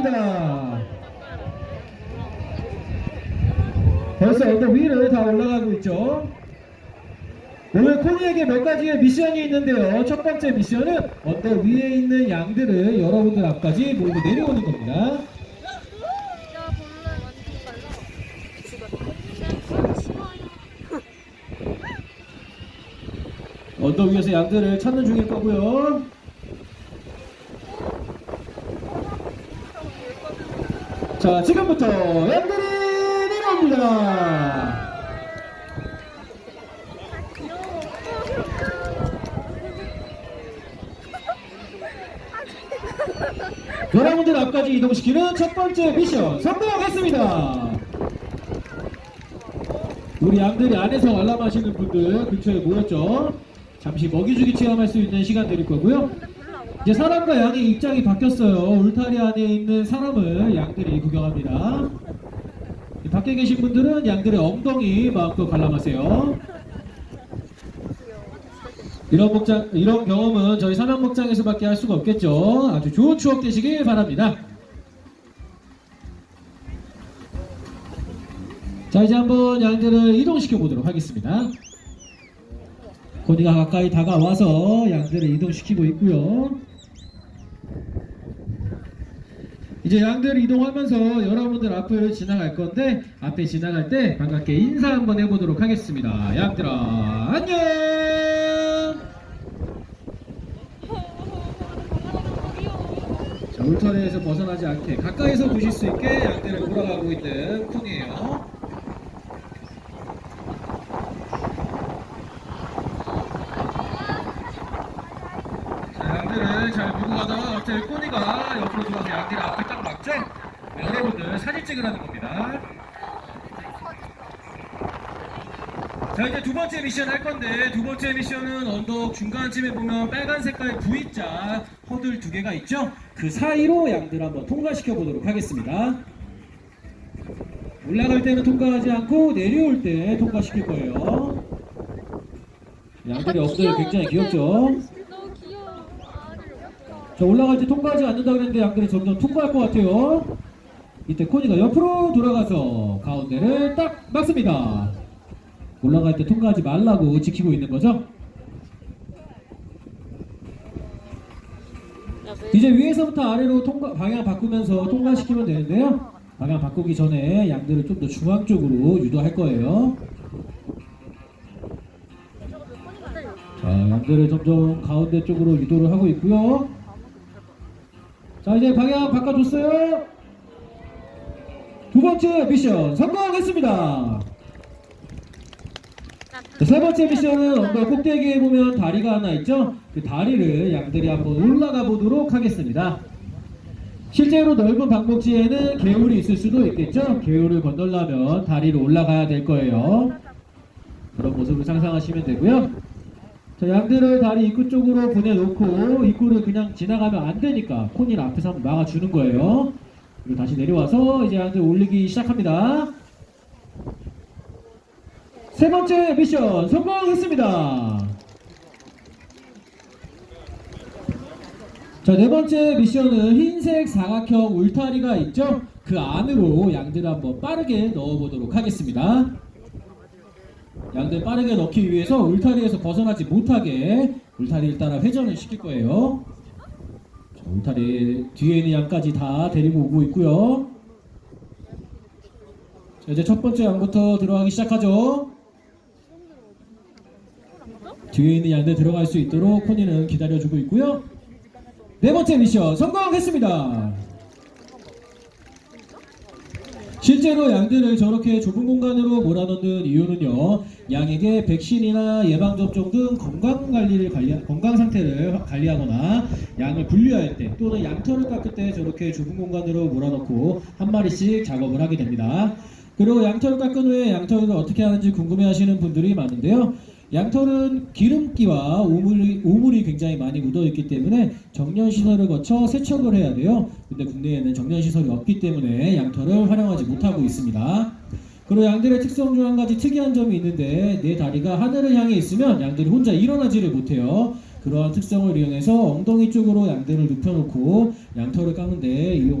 올라갑니다. 벌써 언덕 위를 다 올라가고 있죠. 오늘 코니에게 몇 가지의 미션이 있는데요. 첫 번째 미션은 언덕 위에 있는 양들을 여러분들 앞까지 모두 내려오는 겁니다. 언덕 위에서 양들을 찾는 중일 거고요. 자, 지금부터 양들이 내려옵니다. 여러분들 앞까지 이동시키는 첫 번째 미션 성공했습니다. 우리 양들이 안에서 관람하시는 분들 근처에 모였죠. 잠시 먹이주기 체험할 수 있는 시간 드릴 거고요. 이제 사람과 양의 입장이 바뀌었어요. 울타리 안에 있는 사람을 양들이 구경합니다. 밖에 계신 분들은 양들의 엉덩이 마음껏 관람하세요. 이런 목장, 이런 경험은 저희 산악 목장에서밖에 할 수가 없겠죠. 아주 좋은 추억 되시길 바랍니다. 자 이제 한번 양들을 이동시켜 보도록 하겠습니다. 고니가 가까이 다가와서 양들을 이동시키고 있고요. 이제 양들을 이동하면서 여러분들 앞을 지나갈 건데 앞에 지나갈 때 반갑게 인사 한번 해보도록 하겠습니다. 양들아 안녕. 자 울타리에서 벗어나지 않게 가까이서 보실 수 있게 양들을 몰아가고 있는 콩이에요. 자, 양들을 잘 밀고 가다가 갑자기 꼬니가 옆으로 돌아서 양들 앞을 딱 막죠? 네, 여러분들 사진 찍으라는 겁니다. 자 이제 두 번째 미션 할 건데 두 번째 미션은 언덕 중간쯤에 보면 빨간 색깔 V자 허들 두 개가 있죠? 그 사이로 양들 한번 통과시켜 보도록 하겠습니다. 올라갈 때는 통과하지 않고 내려올 때 통과시킬 거예요. 양들이 엉덩이 굉장히 귀엽죠? 너무 귀여워. 아, 귀엽다. 자 올라갈 때 통과하지 않는다 그랬는데 양들이 점점 통과할 것 같아요. 이때 코니가 옆으로 돌아가서 가운데를 딱 막습니다. 올라갈 때 통과하지 말라고 지키고 있는 거죠. 이제 위에서부터 아래로 통과 방향 바꾸면서 통과시키면 되는데요. 방향 바꾸기 전에 양들을 좀 더 중앙 쪽으로 유도할 거예요. 자, 양들을 점점 가운데 쪽으로 유도를 하고 있고요. 자, 이제 방향 바꿔줬어요. 두 번째 미션 성공했습니다. 자, 세 번째 미션은 언덕 꼭대기에 보면 다리가 하나 있죠? 그 다리를 양들이 한번 올라가 보도록 하겠습니다. 실제로 넓은 방목지에는 개울이 있을 수도 있겠죠? 개울을 건널려면 다리로 올라가야 될 거예요. 그런 모습을 상상하시면 되고요. 자, 양들을 다리 입구 쪽으로 보내놓고 입구를 그냥 지나가면 안 되니까 코니를 앞에서 한번 막아주는 거예요. 그리고 다시 내려와서 이제 양들 올리기 시작합니다. 세 번째 미션 성공했습니다. 자, 네 번째 미션은 흰색 사각형 울타리가 있죠? 그 안으로 양들을 한번 빠르게 넣어보도록 하겠습니다. 양들 빠르게 넣기 위해서 울타리에서 벗어나지 못하게 울타리를 따라 회전을 시킬 거예요. 자, 울타리 뒤에 있는 양까지 다 데리고 오고 있고요. 자, 이제 첫 번째 양부터 들어가기 시작하죠. 뒤에 있는 양들 들어갈 수 있도록 코니는 기다려주고 있고요. 네 번째 미션 성공했습니다. 실제로 양들을 저렇게 좁은 공간으로 몰아넣는 이유는요, 양에게 백신이나 예방접종 등 건강 관리를 관리, 건강 상태를 관리하거나 양을 분류할 때 또는 양털을 깎을 때 저렇게 좁은 공간으로 몰아넣고 한 마리씩 작업을 하게 됩니다. 그리고 양털을 깎은 후에 양털을 어떻게 하는지 궁금해 하시는 분들이 많은데요. 양털은 기름기와 오물이, 오물이 굉장히 많이 묻어 있기 때문에 정년 시설을 거쳐 세척을 해야 돼요. 근데 국내에는 정년 시설이 없기 때문에 양털을 활용하지 못하고 있습니다. 그리고 양들의 특성 중 한 가지 특이한 점이 있는데 내 다리가 하늘을 향해 있으면 양들이 혼자 일어나지를 못해요. 그러한 특성을 이용해서 엉덩이 쪽으로 양들을 눕혀놓고 양털을 깎는데 이용